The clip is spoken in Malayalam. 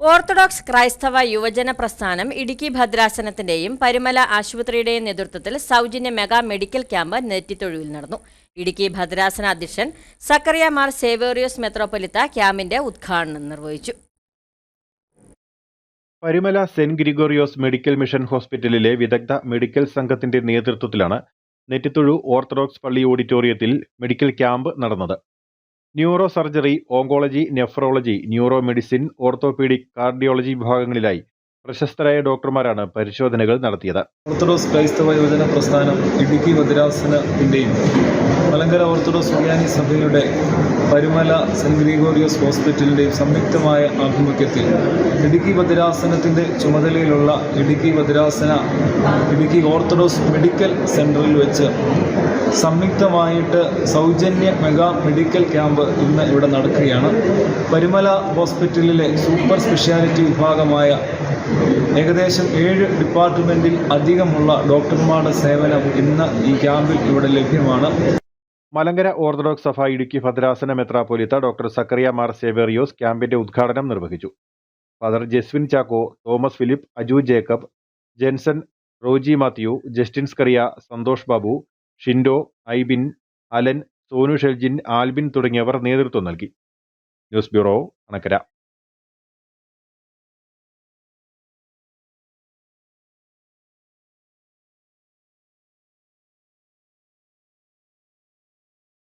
ഓർത്തഡോക്സ് ക്രൈസ്തവ യുവജന പ്രസ്ഥാനം ഇടുക്കി ഭദ്രാസനത്തിന്റെയും പരുമല ആശുപത്രിയുടെയും നേതൃത്വത്തിൽ സൗജന്യ മെഗാ മെഡിക്കൽ ക്യാമ്പ് നെറ്റിത്തൊഴുവിൽ നടന്നു. ഇടുക്കി ഭദ്രാസന അധ്യക്ഷൻ സക്കറിയ മാർ സേവേറിയോസ് മെത്രോപൊലിത്ത ക്യാമ്പിന്റെ ഉദ്ഘാടനം നിർവഹിച്ചു. Parumala saint Gregorios medical mission ഹോസ്പിറ്റലിലെ വിദഗ്ധ മെഡിക്കൽ സംഘത്തിന്റെ നേതൃത്വത്തിലാണ് നെറ്റിത്തൊഴു ഓർത്തഡോക്സ് പള്ളി ഓഡിറ്റോറിയത്തിൽ മെഡിക്കൽ ക്യാമ്പ് നടന്നത്. Neuro surgery oncology nephrology neuro medicine orthopaedic cardiology വിഭാഗങ്ങളിലായി പ്രശസ്തരായ ഡോക്ടർമാരാണ് പരിശോധനകൾ നടത്തിയത്. ഓർത്തഡോക്സ് ക്രൈസ്തവ യുവജന പ്രസ്ഥാനം ഇടുക്കി മദ്രാസനത്തിന്റെയും മലങ്കര ഓർത്തഡോക്സ് സുറിയാനി സഭയുടെ പരുമല സെന്റ് ഗ്രിഗോറിയസ് ഹോസ്പിറ്റലിന്റെയും സംയുക്തമായ ആഭിമുഖ്യത്തിൽ ഇടുക്കി മദ്രാസനത്തിന്റെ ചുമതലയിലുള്ള ഇടുക്കി മദ്രാസന ഇടുക്കി ഓർത്തഡോക്സ് മെഡിക്കൽ സെന്ററിൽ വെച്ച് സംയുക്തമായിട്ട് സൗജന്യ മെഗാ മെഡിക്കൽ ക്യാമ്പ് ഇന്ന് ഇവിടെ നടക്കുകയാണ്. പരുമല ഹോസ്പിറ്റലിലെ സൂപ്പർ സ്പെഷ്യാലിറ്റി വിഭാഗമായ ഏകദേശം ഏഴ് ഡിപ്പാർട്ട്മെന്റിൽ അധികമുള്ള ഡോക്ടർമാരുടെ സേവനം ഇന്ന് ഈ ക്യാമ്പിൽ ഇവിടെ ലഭ്യമാണ്. മലങ്കര ഓർത്തഡോക്സ് സഭ ഇടുക്കി ഭദ്രാസന മെത്രാപ്പൊലിത്ത ഡോക്ടർ സക്കറിയ മാർ സേവേറിയോസ് ക്യാമ്പിന്റെ ഉദ്ഘാടനം നിർവഹിച്ചു. Father Jeswin Chacko Thomas Philip Aju Jacob Jenson Roji Mathew Justin Kariya Santhosh Babu Shindo Aibin Allen Sonu Sheljin Albin തുടങ്ങിയവർ നേതൃത്വം നൽകി. News bureau Anakkara.